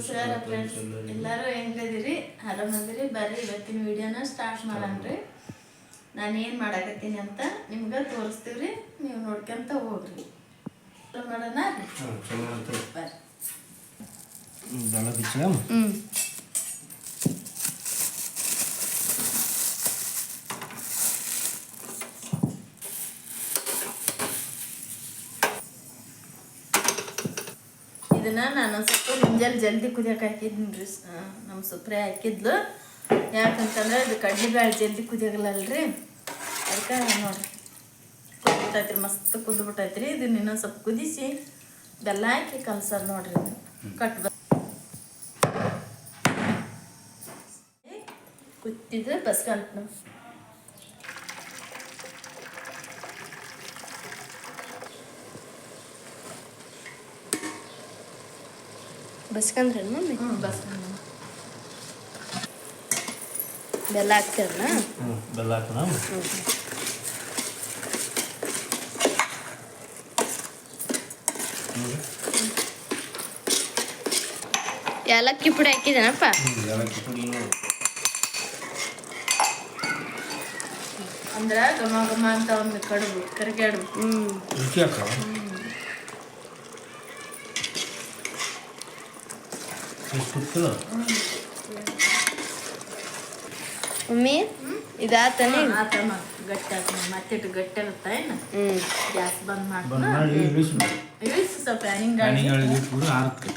ನಮಸ್ಕಾರ ಫ್ರೆಂಡ್ಸ್ ಎಲ್ಲರೂ ಹೆಂಗದಿರಿ ಆರಾಮದಿರಿ? ಬರ್ರಿ ಇವತ್ತಿನ ವಿಡಿಯೋನ ಸ್ಟಾರ್ಟ್ ಮಾಡೋಣ್ರಿ. ನಾನು ಏನು ಮಾಡಾಕತ್ತೀನಿ ಅಂತ ನಿಮ್ಗೆ ತೋರಿಸ್ತೀವ್ರಿ. ನೀವು ನೋಡ್ಕೊಂತ ಹೋಗ್ರಿ. ಮಾಡೋಣ? ಬರ್ರಿ. ಹ್ಞೂ ಇದನ್ನ ನಾನು ಸ್ವಲ್ಪ ಮುಂಜಾನೆ ಜಲ್ದಿ ಕುದಿಯಕ್ಕೆ ಹಾಕಿದ್ನಿ ನಮ್ಮ ಸುಪ್ರೆ ಹಾಕಿದ್ಲು. ಯಾಕಂತಂದ್ರೆ ಇದು ಕಡ್ಲೆಬೇಳೆ ಜಲ್ದಿ ಕುದಿಯಾಗಲ್ಲಲ್ರಿ. ಅದಕ್ಕೆ ನೋಡ್ರಿ. ಕುದ್ಬಿಟ್ಟೈತ್ರಿ ಮಸ್ತ್ ಕುದ್ಬಿಟ್ಟೈತ್ರಿ. ಇದನ್ನ ಇನ್ನೊಂದು ಸ್ವಲ್ಪ ಕುದಿಸಿ ಬೆಲ್ಲ ಹಾಕಿ ಕಲ್ಸೋದು ನೋಡ್ರಿ ಕಟ್ ಕುತ್ತಿದ್ರೆ ಬಸ್ಕಂತ ನಾವು ಬಸ್ಕಂದ್ರೆ ಮಮ್ಮಿ ಹ್ಞೂ ಬಸ್ ಬೆಲ್ಲ ಹಾಕ್ತೀರನ ಹ್ಞೂ ಬೆಲ್ಲ ಹಾಕೋಣ ಏಲಕ್ಕಿ ಪುಡಿ ಹಾಕಿದೇನಪ್ಪ ಹ್ಞೂ ಏಲಕ್ಕಿ ಪುಡಿ ಅಂದ್ರೆ ಘಮ ಘಮ ಅಂತ ಒಂದು ಕಡುಬು ಕರಿಗಡುಬು ಹ್ಞೂ ಗೊತ್ತಿಲ್ಲ ಮಮ್ಮಿ ಇದಾತನೆ ಆತಮ್ಮ ಗಟ್ಟಿ ಆತ ಮತ್ತೆ ಗಟ್ಟಿ ಇರುತ್ತೆ ಏನು? ಗ್ಯಾಸ್ ಬಂದ್ ಮಾಡಿ ಇಳಿಸಿ ಸ್ವಲ್ಪ ಹ್ಯಾನಿಂಗ್ ಗಾಳಿಗಳಿಗೆ ಪೂರ ಆರುತ್ತೆ.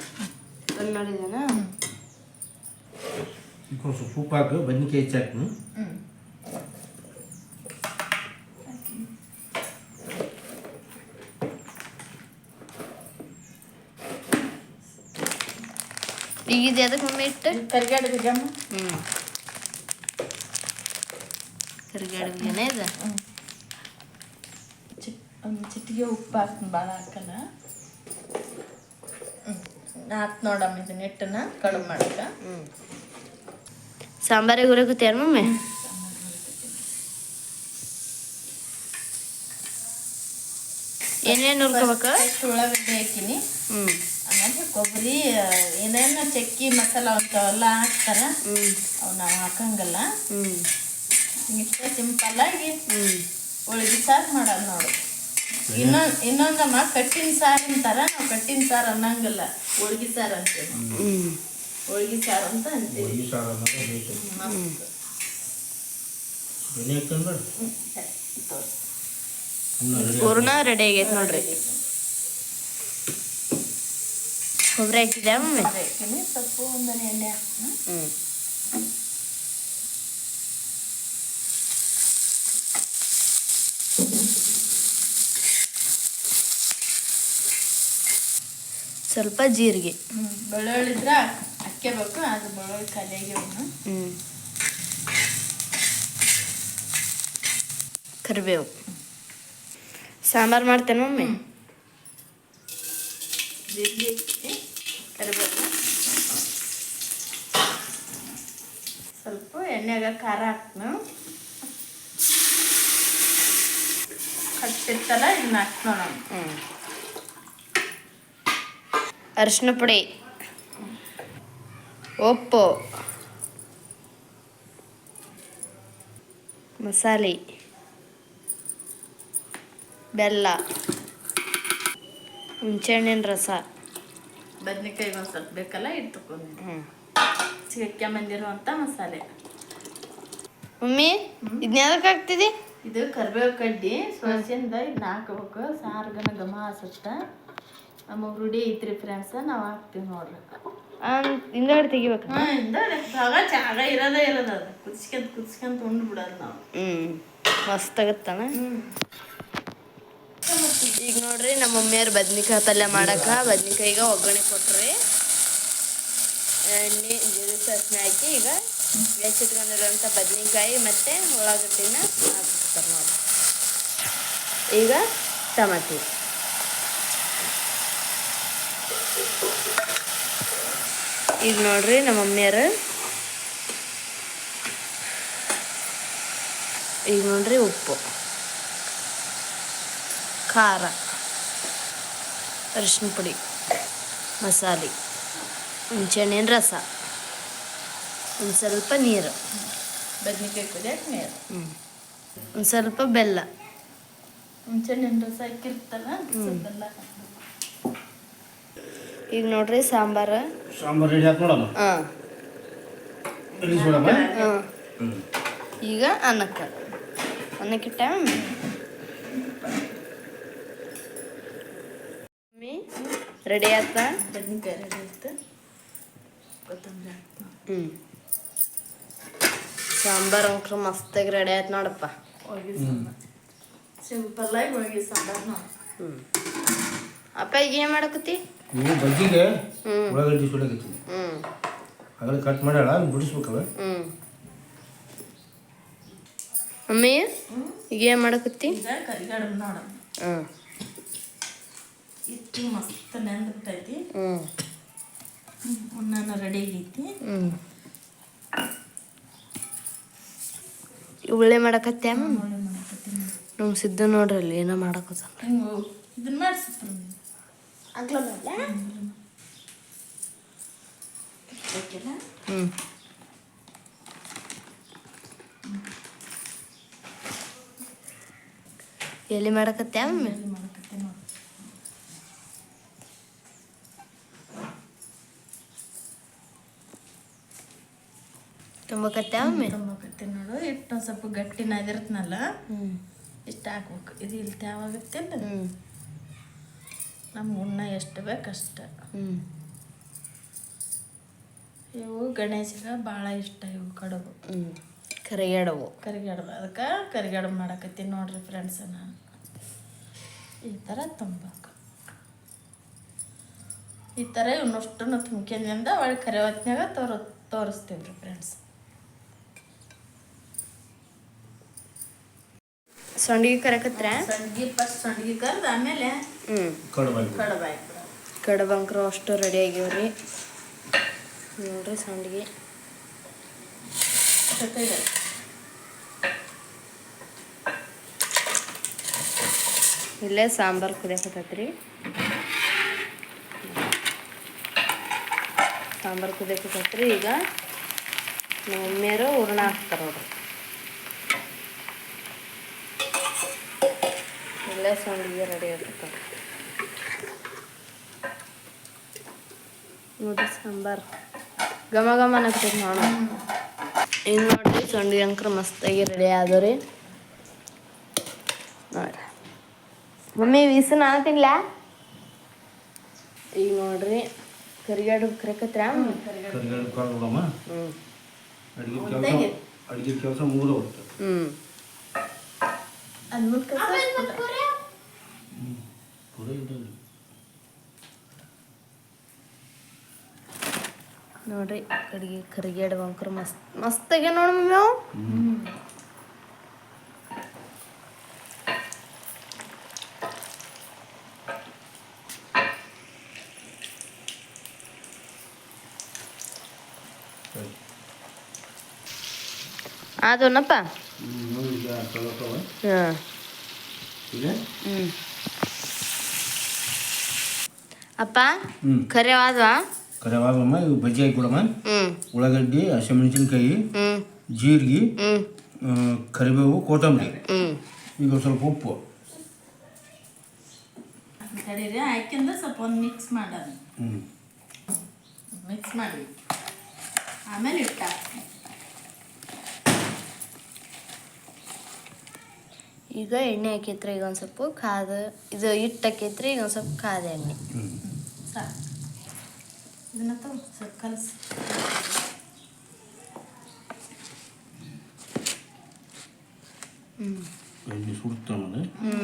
ಬಂದ್ ಮಾಡಿದೇನ ಈಗ ಸ್ವಲ್ಪ ಉಪ್ಪು ಹಾಕು ಬದ್ನಿಕಾಯಿ ಹೆಚ್ಚು ಹಾಕ್ನು ಹ್ಞೂ ಇದು ಎದಕ್ಕೆ ಮಮ್ಮಿ ಇಟ್ಟು? ಕರಿಗಡುಬು ಜಮ್ಮ ಹ್ಞೂ ಕರಿಗಡುಬಿಗೆನ ಇದು? ಚಿಟ್ ಒಂದು ಚಿಟಿಗೆ ಉಪ್ಪು ಹಾಕ್ತೀನಿ ಭಾಳ ಹಾಕಲ್ಲ. ಹ್ಞೂ ಆತ್ ನೋಡಮ್ಮ ಇದನ್ನ ಹಿಟ್ಟನ್ನ ಕಡಿಮೆ ಮಾಡಕ್ಕ. ಹ್ಞೂ ಸಾಂಬಾರಿಗೆ ಹುರಿಗುತ್ತೇನು ಮಮ್ಮಿ? ಏನೇನು ಹುರ್ಕೋಬೇಕು? ಉಳ್ಳಾಗಡ್ಡೆ ಹಾಕಿನಿ. ಹ್ಞೂ ಕೊಬ್ಬರಿ ಏನೇನು ಚಕ್ಕಿ ಮಸಾಲ ಅಂಥವೆಲ್ಲ ಹಾಕ್ತಾರ ಹ್ಞೂ ಅವು ನಾವು ಹಾಕಂಗಲ್ಲ. ಹ್ಞೂ ಇಷ್ಟೇ ಸಿಂಪಲ್ ಆಗಿ ಹ್ಞೂ ಹೋಳಿಗೆ ಸಾರು ಮಾಡೋದು ನೋಡು. ಇನ್ನೊಂದು ಇನ್ನೊಂದಮ್ಮ ಕಟ್ಟಿನ ಸಾರು ಅಂತಾರ ನಾವು ಕಟ್ಟಿನ ಸಾರು ಅನ್ನಂಗಿಲ್ಲ ಹೋಳಿಗೆ ಸಾರು ಅಂತೀವಿ. ಹ್ಞೂ ಹೋಳಿಗೆ ಸಾರು ಅಂತ ಅಂತೀವಿ. ಈ ರೆಡಿ ಅನ್ನೋದು ಬೇಕು ಮಸ್ತ್ ಎಣ್ಣೆ ಹಾಕ್ತಾನೆ ಬೇಡ ಹ್ಮ್, ಸರಿ, ತೋರ್ಸು. ಇನ್ನು ರೆಡಿ ಹೂರ್ಣ ರೆಡಿ ಆಗೈತೆ ನೋಡ್ರಿ ಕೊಬ್ಬರಿ ಹಾಕಿದ್ಯಾ ಮಮ್ಮಿ ಅದೇ ಹಾಕಿನಿ ಸ್ವಲ್ಪ ಒಂದನೇ ಎಣ್ಣೆ ಹಾಕ್ತೀನಿ ಹ್ಞೂ ಸ್ವಲ್ಪ ಜೀರಿಗೆ. ಹ್ಞೂ ಬೆಳ್ಳುಳ್ಳಿ ಇದ್ರೆ ಹಾಕ್ಕೋಬೇಕು ಅದು ಬೆಳ್ಳುಳ್ಳಿ ಖಾಲಿಯಾಗಿ ಅವನು ಹ್ಞೂ ಕರಿಬೇವು. ಸಾಂಬಾರು ಮಾಡ್ತೇನೆ ಮಮ್ಮಿ? ಜೀರಿಗೆ ಹಾಕಿ ಕರಿಬೇವು ಸ್ವಲ್ಪ ಎಣ್ಣೆಗೆ ಖಾರ ಹಾಕ್ನು ಕಟ್ಟಿರ್ತಲ್ಲ ಇದನ್ನ ಹಾಕಿ ನೋಡೋಣ ಹ್ಞೂ ಅರಿಶಿನ ಪುಡಿ. ಉಪ್ಪು. ಮಸಾಲೆ. ಬೆಲ್ಲ. ಹುಂಚೆಹಣ್ಣಿನ ರಸ. ಬದ್ನೆಕಾಯಿ ಒಂದು ಸ್ವಲ್ಪ ಬೇಕಲ್ಲ ಇಟ್ಟು ತಗೊಂಡು ಹ್ಞೂ ಚಿಕ್ಕ ಮಂದಿರುವಂಥ ಮಸಾಲೆ. ಮಮ್ಮಿ ಇದನ್ನ ಹಾಕ್ತಿದ್ದಿ ಹಾಕ್ತಿದಿ? ಇದು ಕರಿಬೇವು ಕಡ್ಡಿ ಸೊಸೆಯಿಂದ ಇದನ್ನ ಹಾಕ್ಬೇಕು ಸಾರ್ಗನ ಘಮ ಹಸುತ್ತ ನಮಗೆ ರೂಢಿ ಐತ್ರಿ ಫ್ರೆಂಡ್ಸ್ ನಾವು ಹಾಕ್ತೀವಿ ನೋಡ್ರಿ. ಹಿಂದಗಡೆ ತೆಗಿಬೇಕು? ಹಾಂ ಹಿಂದಗಡೆ. ಆಗ ಜಾಗ ಇರೋದೇ ಇರೋದು ಅದು. ಕುದಿಸ್ಕೊಂತ ಕುದಿಸ್ಕೊಂತ ಉಂಡು ಬಿಡೋದು ನಾವು. ಹ್ಞೂ ಮಸ್ತ್ ಆಗತ್ತಣ ಈಗ ನೋಡ್ರಿ, ನಮ್ಮ ಮಮ್ಮಿಯವ್ರು ಬದ್ನಿಕಾಯಿ ಪಲ್ಯ ಮಾಡಕ್ಕ. ಬದ್ನಿಕಾಯಿಗೆ ಒಗ್ಗರಣೆ ಕೊಟ್ರಿ. ಎಣ್ಣೆ, ಜೀರಿಗೆ ಹಾಕಿ ಈಗ ಬೇಯಿಸಿಟ್ಕೊಂಡಿರುವಂಥ ಬದ್ನಿಕಾಯಿ ಮತ್ತು ಉಳ್ಳಾಗಡ್ಡಿನ ಹಾಕ್ಬಿಡ್ತಾರೆ ನೋಡಿ ಈಗ ಟಮಾಟಿ. ಈಗ ನೋಡ್ರಿ ನಮ್ಮ ಮಮ್ಮಿಯರು ಈಗ ನೋಡ್ರಿ ಉಪ್ಪು. ಖಾರ ಅರಿಶಿನ ಪುಡಿ ಮಸಾಲೆ ಹುಂಚೆಹಣ್ಣಿನ ರಸ ಒಂದು ಸ್ವಲ್ಪ ನೀರು. ಬದನೆಕಾಯಿ ಕುದಿಯಕ್ಕೆ ನೀರು? ಹ್ಞೂ ಒಂದು ಸ್ವಲ್ಪ ಬೆಲ್ಲ. ಹುಂಚೆಹಣ್ಣಿನ ರಸ ಹಾಕಿರ್ತಲ್ಲ ಬೆಲ್ಲ. ಈಗ ನೋಡ್ರಿ ಸಾಂಬಾರು. ಸಾಂಬಾರು ರೆಡಿ ಆಯ್ತು ನೋಡಮ್ಮ. ಹಾಂ. ಹಾಂ. ಈಗ ಅನ್ನಕ್ಕೆ. ಅನ್ನಕ್ಕಿಟ್ಟ ಮಮ್ಮಿ ರೆಡಿ ಆಯ್ತಾ? ಬದ್ನಿಕಾಯಿ ರೆಡಿ ಆಯ್ತು ಕೊತ್ತಂಬರಿ ಹ್ಞೂ ಸಾಂಬಾರು ಅಂಕ್ರ ಮಸ್ತಾಗಿ ರೆಡಿ ಆಯ್ತು ನೋಡಪ್ಪ. ಹೋಗಿ ಸಾಂಬಾರು ಸಿಂಪಲ್ ಆಗಿ ಹೋಗಿ ಹ್ಞೂ ಅಪ್ಪ ಈಗ ಏನು ಮಾಡಕತ್ತಿ? ನೀವು ಬಜ್ಜಿಗೆ ಹ್ಞೂ ಉಳ್ಳಾಗಡ್ಡಿ ಸುಡಕತ್ತೀನಿ ಹ್ಞೂ ಆಗಲೇ ಕಟ್ ಮಾಡ್ಯಾಳ ಹ್ಞೂ ಅಮ್ಮಿ ಈಗ ಏನು ಮಾಡಕತ್ತಿ? ಕರಿಗಡಬು ನೋಡಮ್ಮ. ಹ್ಞೂ ಇಟ್ಟು ಮಸ್ತ್ ನೆಂದಿರ್ತೈತಿ ಉಣ್ಣಾನ ರೆಡಿ ಆಗೈತಿ. ಉಳ್ಳೆ ಮಾಡಕತ್ತೆ ನಮ್ಮ ಸಿದ್ಧ ನೋಡ್ರಿ ಅಲ್ಲಿ ಏನೋ ಮಾಡಕತ್ತ ಇದನ್ನ ಮಾಡಿಸ್ತಾರ ಹ್ಞೂ ಎಲ್ಲಿ ಮಾಡಕತ್ಯ ಮಮ್ಮಿ ಒಮ್ಮೆ ಮಾಡಕತ್ತೀನಿ ನೋಡಿ. ಇಟ್ಟು ಒಂದು ಸ್ವಲ್ಪ ಗಟ್ಟಿನ ಇದಿರ್ತನಲ್ಲ ಇಷ್ಟು ಹಾಕ್ಬೇಕು. ಇದು ಇಲ್ಲಿ ತ್ಯಾವಾಗುತ್ತಿಲ್ಲ ನಮ್ಗೆ ಉಣ್ಣ ಎಷ್ಟು ಬೇಕು ಅಷ್ಟು ಹ್ಞೂ ಇವು ಗಣೇಶಗೆ ಭಾಳ ಇಷ್ಟ ಇವು ಕಡುಬು. ಕರಿಗಡವು ಕರಿಗಡಬು. ಅದಕ್ಕೆ ಕರಿಗಡಬು ಮಾಡಕತ್ತೀನಿ ನೋಡ್ರಿ ಫ್ರೆಂಡ್ಸ್ ನಾನು ಈ ಥರ ತುಂಬಬೇಕು ಈ ಥರ ಇವನ್ನಷ್ಟನ್ನು ತುಂಬ್ಕೊಂದಿಂದ ಒಳ್ಳೆ ಕರೆ ಹೊತ್ನ್ಯಾಗ ತೋರ ತೋರಿಸ್ತೀವಿ ರೀ ಫ್ರೆಂಡ್ಸ್ ಸಂಡಿಗೆ ಕರಕತ್ರ ಸಂಡ್ಗಿ ಫಸ್ಟ್ ಸಂಡ್ಗಿ ಕರ್ದು ಆಮೇಲೆ ಹ್ಞೂ ಕಡಬಂಕ್ರು ಅಷ್ಟು ರೆಡಿ ಆಗ್ಯಾವ್ರಿ ನೋಡ್ರಿ ಸಂಡಿಗೆ. ಇಲ್ಲೇ ಸಾಂಬಾರ್ ಕುದಿಯಕತ್ತೈತ್ರಿ. ಸಾಂಬಾರ್ ಕುದಿಯಕತ್ತೈತ್ರಿ ಈಗ ನಮ್ಮ ಮಮ್ಮಿಯರು ಹೂರ್ಣ ಹಾಕ್ತಾರ ನೋಡ್ರಿ. ಇಲ್ಲೇ ಸಂಡಿಗೆ ರೆಡಿ ಆಗ್ತೈತೆ ನೋಡಿ ಸಾಂಬಾರು. ಘಮ ಘಮ ಅನ್ನಕತ್ತೈತಿ ನೋಡೋಣ ಇನ್ನು ನೋಡ್ರಿ ಸಂಡಿಗೆ ಅಂಕ್ರ ಮಸ್ತಾಗಿ ರೆಡಿ ಆದವ್ರಿ. ನೋಡ್ರಿ. ಮಮ್ಮಿ ವೀಸು ನಾನು ತಿನ್ಲ? ಈಗ ನೋಡ್ರಿ ಕರಿಗಾಡು ಕರೆಕತ್ರ? ಅಡುಗೆ ಕೆಲಸ ಹೋಗುತ್ತೆ ಹ್ಞೂ ಅದು ಮುಟ್ಕ ಪೂರ ಇದ್ದಲ್ಲಿ ನೋಡ್ರಿ ಕಡೆಗೆ ಕರಿಗೇಡು ಬಂಕರ್ ಮಸ್ತ್ ಮಸ್ತಾಗೆ ನೋಡು ಮಮ್ಮಿ ಅವು. ಆದೋನಪ್ಪ ಹ್ಞೂ ಈಗ ಕಳ್ಕವ ಹಾಂ. ಈಗ? ಹ್ಞೂ ಅಪ್ಪ ಹ್ಞೂ ಕರೆ ಆದ್ವಾ ಕರೆವಾಗಮ್ಮ ಇವು ಬಜ್ಜಿ ಹಾಕಿಬಿಡಮ್ಮ ಉಳ್ಳಾಗಡ್ಡಿ ಹಸಿಮೆಣಸಿನ್ಕಾಯಿ ಜೀರಿಗೆ ಕರಿಬೇವು ಕೊತ್ತಂಬರಿ. ಈಗ ಒಂದ್ ಸ್ವಲ್ಪ ಉಪ್ಪು. ಹಾಕಿಂದ ಸ್ವಲ್ಪ ಒಂದು ಮಿಕ್ಸ್ ಮಾಡೋಣ. ಮಿಕ್ಸ್ ಮಾಡಿ ಆಮೇಲೆ ಇಟ್ಟ ಈಗ ಎಣ್ಣೆ ಹಾಕೈತ್ರಿ ಈಗ ಒಂದು ಸ್ವಲ್ಪ ಕಾದ ಇದು ಹಿಟ್ಟು ಹಾಕೈತ್ರಿ ಈಗ ಒಂದು ಸ್ವಲ್ಪ ಕಾದ ಎಣ್ಣೆ. ಸಾಕು. ಇದನ್ನ ಸ್ವಲ್ಪ ಕಲಸಿ. ಹ್ಞೂ ಸುಡ್ತಾನೆ ಹ್ಞೂ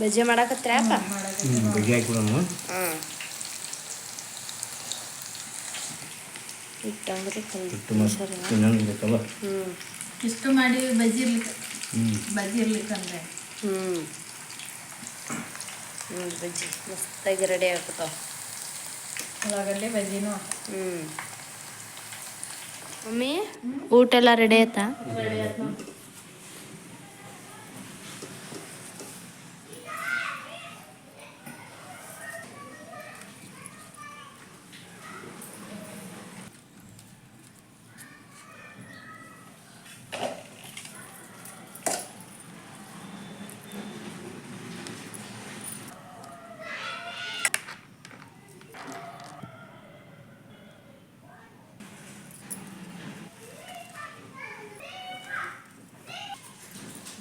ಬಜ್ಜಿ ಹ್ಞೂ ಬಜ್ಜಿ ಹ್ಞೂ ಇಟ್ಟಂಗ್ರಿ ಹಿಟ್ಟು ಮಸ್ತ್ ನೆನಗಿರುತ್ತಲ್ಲ ಹ್ಞೂ ಇಷ್ಟು ಮಾಡಿ ಬಜ್ಜಿ ಇರ್ಲಿಕ್ಕೆ ಬಜ್ಜಿ ಇರ್ಲಿಕ್ಕಂದ್ರೆ ಹ್ಞೂ ಬಜ್ಜಿ ಮಸ್ತಾಗಿ ರೆಡಿ ಆಗ್ತಾವ ಉಳ್ಳಾಗಡ್ಡೆ ಬಜ್ಜಿನೂ ಹ್ಞೂ ಮಮ್ಮಿ ಊಟ ಎಲ್ಲ ರೆಡಿ ಆಯ್ತಾ ರೆಡಿ ಆಯ್ತು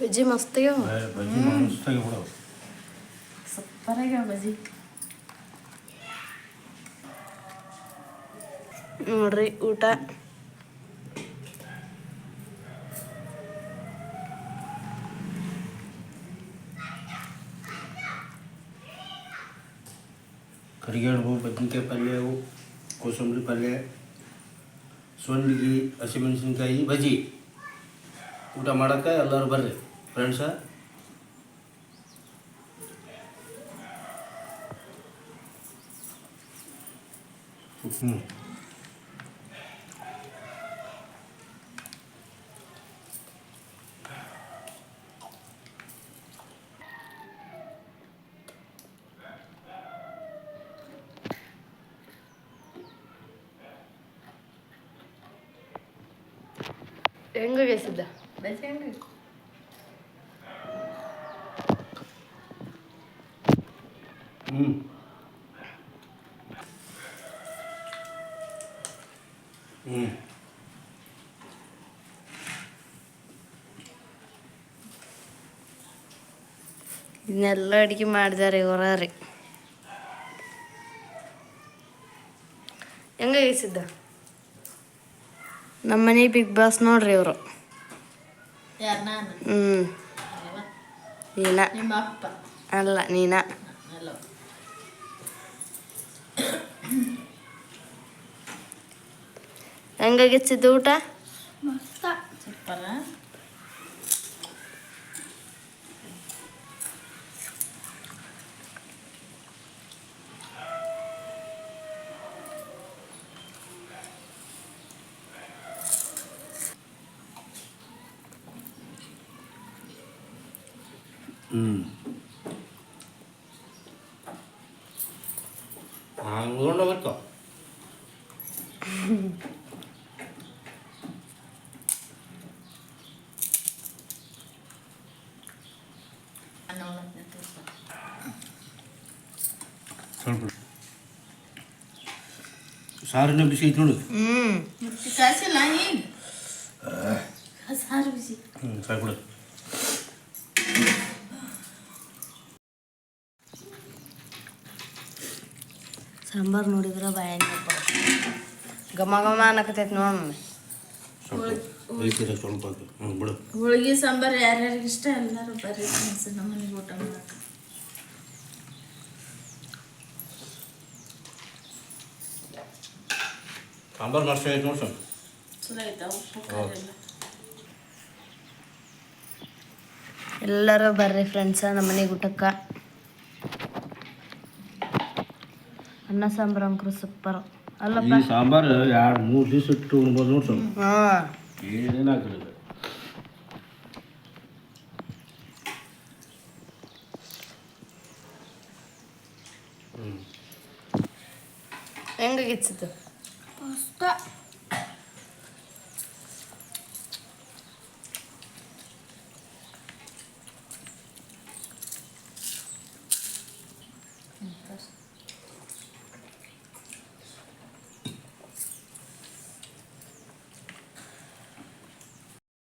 ಬಜ್ಜಿ ಮಸ್ತಾಗ್ಯಾವ ಬಜ್ಜಿ ಮಸ್ತಾಗಿ ಬಿಡವು ಸೂಪರ್ ಆಗ್ಯಾವ ಬಜ್ಜಿ. ನೋಡ್ರಿ ಊಟ. ಕರಿಗೇಣು ಬದ್ನಿಕಾಯಿ ಪಲ್ಯ ಅವು ಕೋಸಂಬರಿ ಪಲ್ಯ ಸೊಂಡಿಗೆ ಹಸಿಮೆಣಸಿನ್ಕಾಯಿ ಬಜ್ಜಿ. ಊಟ ಮಾಡಕ್ಕೆ ಎಲ್ಲರೂ ಬರ್ರಿ. ಫ್ರೆಂಡ್ಸ ಹ್ಞೂ ಹೆಂಗೆ ಸಿದ್ಧ ಬಜ್ಜಿ ಹೆಂಗೆ ಹ್ಞೂ ಹ್ಞೂ ಇದನ್ನೆಲ್ಲ ಅಡುಗೆ ಮಾಡಿದಾರೆ ಇವರ ರೀ ಹೆಂಗೆ ಸಿದ್ಧ ನಮ್ಮ ಮನೆ ಬಿಗ್ ಬಾಸ್ ನೋಡ್ರಿ ಇವರು ಯಾರು ನಾನು ಹ್ಞೂ ಅಲ್ಲವ ನೀನ ನಿಮ್ಮ ಅಪ್ಪ ಅಲ್ಲ ನೀನ ಹೆಂಗಾಗಿತ್ತು ಊಟ ಮಸ್ತ ಸೂಪರ ಹ್ಞೂ ಹಂಗೊಂಡು ಸಾರಿನ ಬಿಸಿ ಐತಿ ನೋಡು. ಕಾಸಿಲ್ಲ ಈಗ ಸಾರು ಬಿಸಿ. ಹ್ಞೂ ಸಾಕು ಸಾಂಬಾರು ನೋಡಿದ್ರೆ ಬಾಯನ್ನ ಘಮ ಘಮ ಅನ್ನಕತ್ತೈತಿ ನೋಡಿ ಸ್ವಲ್ಪ ಬಿಡು. ಹೋಳಿಗೆ ಸಾಂಬಾರು ಯಾರ್ಯಾರಿಗೆ ಇಷ್ಟ ಎಲ್ಲರೂ ಬರ್ರಿ ಫ್ರೆಂಡ್ಸ್ ನಮ್ಮ ಮನೆಗೆ ಊಟ ಮಾಡಕ್ಕೆ ಸಾಂಬಾರು ಮಸ್ತ್ ಐತೆ ಎಲ್ಲರೂ ಬರ್ರಿ ಫ್ರೆಂಡ್ಸ ನಮ್ಮ ಮನೆಗೆ ಊಟಕ್ಕೆ. ಅನ್ನ ಸಾಂಬಾರು ಅಂಕರು ಸೂಪರ್ ಅಲ್ಲಪ್ಪ. ಈ ಸಾಂಬಾರು ಎರಡು ಮೂರು ದಿವಸ ಇಟ್ಟು ಉಣ್ಬೋದು ನೋಡಿ ಸ್ವಲ್ಪ ಹಾಂ. ಏನೇನು ಹಾಕಿಲ್ಲ ಹ್ಞೂ ಹೆಂಗಾಗಿತ್ತು ಮಸ್ತ